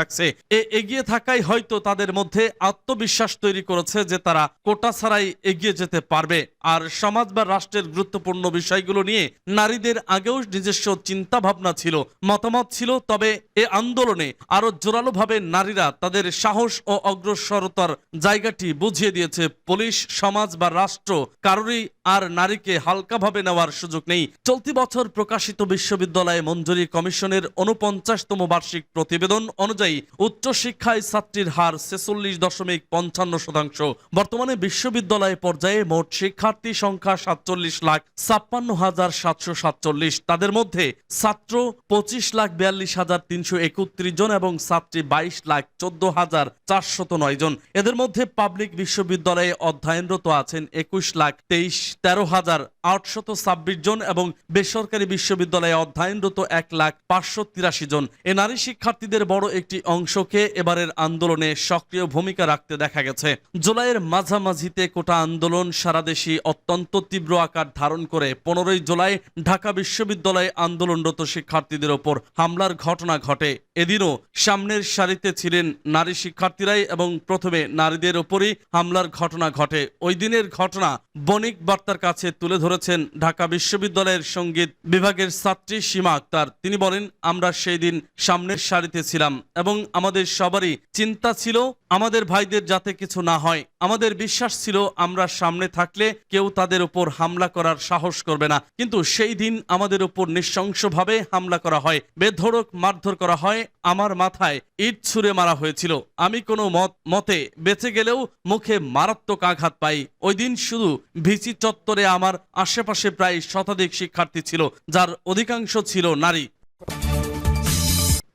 থাকছে। এ এগিয়ে থাকাই হয়তো তাদের মধ্যে আত্মবিশ্বাস তৈরি করেছে যে তারা কোটা ছাড়াই এগিয়ে যেতে পারবে। আর সমাজ বা রাষ্ট্রের গুরুত্বপূর্ণ বিষয়গুলো নিয়ে নারীদের আগেও নিজস্ব চিন্তা ভাবনা ছিল, মতামত ছিল, তবে এ আন্দোলনে আরও জোরালোভাবে নারীরা তাদের সাহস ও অগ্রসরতার জায়গাটি বুঝিয়ে দিয়েছে পুলিশ, সমাজ বা রাষ্ট্র। কারোরই আর নারীকে হালকাভাবে নেওয়ার সুযোগ নেই। চলতি বছর প্রকাশিত বিশ্ববিদ্যালয় মঞ্জুরি কমিশনের উনপঞ্চাশতম বার্ষিক প্রতিবেদন অনুযায়ী উচ্চশিক্ষায় ছাত্রীর হার ছেচল্লিশ দশমিক পঞ্চান্ন শতাংশ। বর্তমানে বিশ্ববিদ্যালয় পর্যায়ে মোট শিক্ষার্থী সংখ্যা সাতচল্লিশ লাখ ছাপ্পান্ন হাজার সাতশো সাতচল্লিশ। তাদের মধ্যে ছাত্র পঁচিশ লাখ বিয়াল্লিশ হাজার তিনশো একত্রিশ জন এবং ছাত্রী বাইশ লাখ চোদ্দ হাজার চারশত নয় জন। এদের মধ্যে পাবলিক বিশ্ববিদ্যালয়ে অধ্যয়নরত আছেন একুশ লাখ তেইশ তেরো হাজার আটশত ছাব্বিশ জন এবং বেসরকারি বিশ্ববিদ্যালয়ে অধ্যয়নরত এক লাখ পাঁচশো তিরাশি জন। এ নারী শিক্ষার্থীদের বড় একটি অংশকে এবারের আন্দোলনে সক্রিয় ভূমিকা রাখতে দেখা গেছে। জুলাইয়ের মাঝামাঝিতে কোটা আন্দোলন সারা দেশে অত্যন্ত তীব্র আকার ধারণ করে পনেরোই জুলাই ঢাকা বিশ্ববিদ্যালয়ে আন্দোলনরত শিক্ষার্থীদের ওপর হামলার ঘটনা ঘটে। এদিনও সামনের সারিতে ছিলেন নারী শিক্ষার্থীরাই এবং প্রথমে নারীদের ওপরই হামলার ঘটনা ঘটে। ওই দিনের ঘটনা বণিক বার্তার কাছে তুলে ধরেছেন ঢাকা বিশ্ববিদ্যালয়ের সংগীত বিভাগের ছাত্রী সীমা আক্তার। তিনি বলেন, আমরা সেই দিন সামনের সারিতে ছিলাম এবং আমাদের সবারই চিন্তা ছিল, আমাদের ভাইদের যাতে কিছু না হয়। আমাদের বিশ্বাস ছিল, আমরা সামনে থাকলে কেউ তাদের উপর হামলা করার সাহস করবে না। কিন্তু সেই দিন আমাদের উপর নৃশংসভাবে হামলা করা হয়, বেধড়ক মারধর করা হয়, আমার মাথায় ইট ছুঁড়ে মারা হয়েছিল। আমি কোনো মত, মতে বেঁচে গেলেও মুখে মারাত্মক আঘাত পাই। ওই দিন শুধু ভিসি চত্বরে আমার আশেপাশে প্রায় শতাধিক শিক্ষার্থী ছিল যার অধিকাংশ ছিল নারী।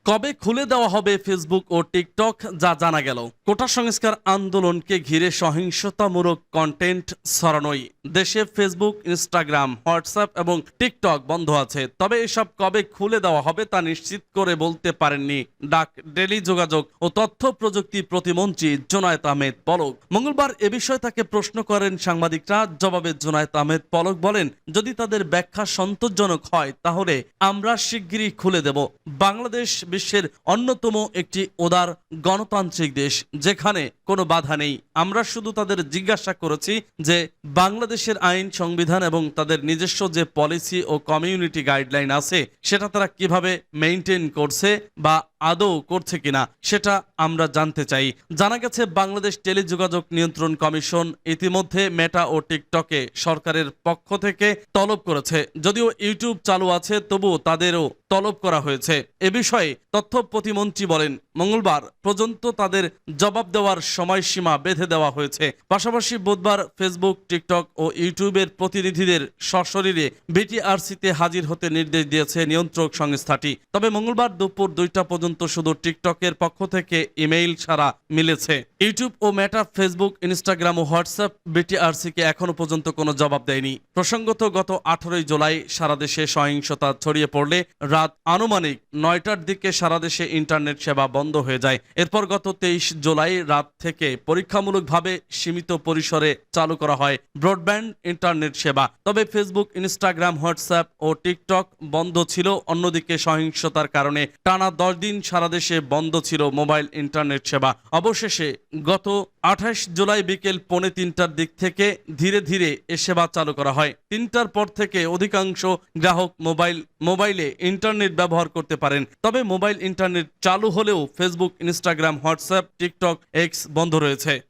কবে খুলে দেওয়া হবে ফেসবুক ও টিকটক, যা জানা গেল। কোটা সংস্কার আন্দোলনকে ঘিরে সহিংসতামূলক কন্টেন্ট ছড়ানোই। দেশে ফেসবুক, ইনস্টাগ্রাম, হোয়াটসঅ্যাপ এবং টিকটক বন্ধ আছে। তবে এসব কবে খুলে দেওয়া হবে তা নিশ্চিত করে বলতে পারেননি ডাক ডেলি যোগাযোগ ও তথ্য প্রযুক্তি প্রতিমন্ত্রী জোনায়েত আহমেদ পলক। মঙ্গলবার এ বিষয়ে তাকে প্রশ্ন করেন সাংবাদিকরা। জবাবে জোনায়েত আহমেদ পলক বলেন, যদি তাদের ব্যাখ্যা সন্তোষজনক হয়, তাহলে আমরা শিগগিরই খুলে দেব। বাংলাদেশ বিশ্বের অন্যতম একটি উদার গণতান্ত্রিক দেশ, যেখানে কোনো বাধা নেই। আমরা শুধু তাদের জিজ্ঞাসা করেছি যে বাংলাদেশের আইন, সংবিধান এবং তাদের নিজস্ব যে পলিসি ও কমিউনিটি গাইডলাইন আছে, সেটা তারা কীভাবে মেনটেন করছে বা আদৌ করছে কিনা সেটা আমরা জানতে চাই। জানা গেছে, বাংলাদেশ টেলিযোগাযোগ নিয়ন্ত্রণ কমিশন ইতিমধ্যে মেটা ও টিকটকে সরকারের পক্ষ থেকে তলব করেছে। যদিও ইউটিউব চালু আছে, তবুও তাদেরও তলব করা হয়েছে। এ বিষয়ে তথ্য প্রতিমন্ত্রী বলেন, মঙ্গলবার পর্যন্ত তাদের জবাব দেওয়ার সময়সীমা বেঁধে দেওয়া হয়েছে। পাশাপাশি বুধবার ফেসবুক টিকটক ও ইউটিউবের প্রতিনিধিদের সশরীরে বিটিআরসিতে হাজির হতে নির্দেশ দিয়েছে নিয়ন্ত্রক সংস্থাটি। তবে মঙ্গলবার দুপুর দুইটা পর্যন্ত শুধু টিকটকের পক্ষ থেকে ইমেইল ছাড়া মিলেছে। ইউটিউব ও মেটা, ফেসবুক, ইনস্টাগ্রাম ও হোয়াটসঅ্যাপ বিটিআরসিকে এখনও পর্যন্ত কোনো জবাব দেয়নি। প্রসঙ্গত, গত আঠারোই জুলাই সারা দেশে সহিংসতা ছড়িয়ে পড়লে রাত আনুমানিক নয়টার দিকে সারা দেশে ইন্টারনেট সেবা বন্ধ হয়ে যায়। এরপর গত তেইশ জুলাই রাত থেকে পরীক্ষামূলকভাবে সীমিত পরিসরে চালু করা হয় ব্রডব্যান্ড ইন্টারনেট সেবা। তবে ফেসবুক, ইনস্টাগ্রাম, হোয়াটসঅ্যাপ ও টিকটক বন্ধ ছিল। অন্যদিকে সহিংসতার কারণে টানা দশ দিন সারা দেশে বন্ধ ছিল মোবাইল ইন্টারনেট সেবা। অবশেষে গত আঠাশ জুলাই বিকেল পৌনে তিনটার দিক থেকে ধীরে ধীরে এ সেবা চালু করা হয়। তিনটার পর থেকে অধিকাংশ গ্রাহক মোবাইল, মোবাইলে ইন্টারনেট ব্যবহার করতে পারেন। তবে মোবাইল ইন্টারনেট চালু হলেও Facebook, Instagram, WhatsApp, TikTok, X বন্ধ রয়েছে।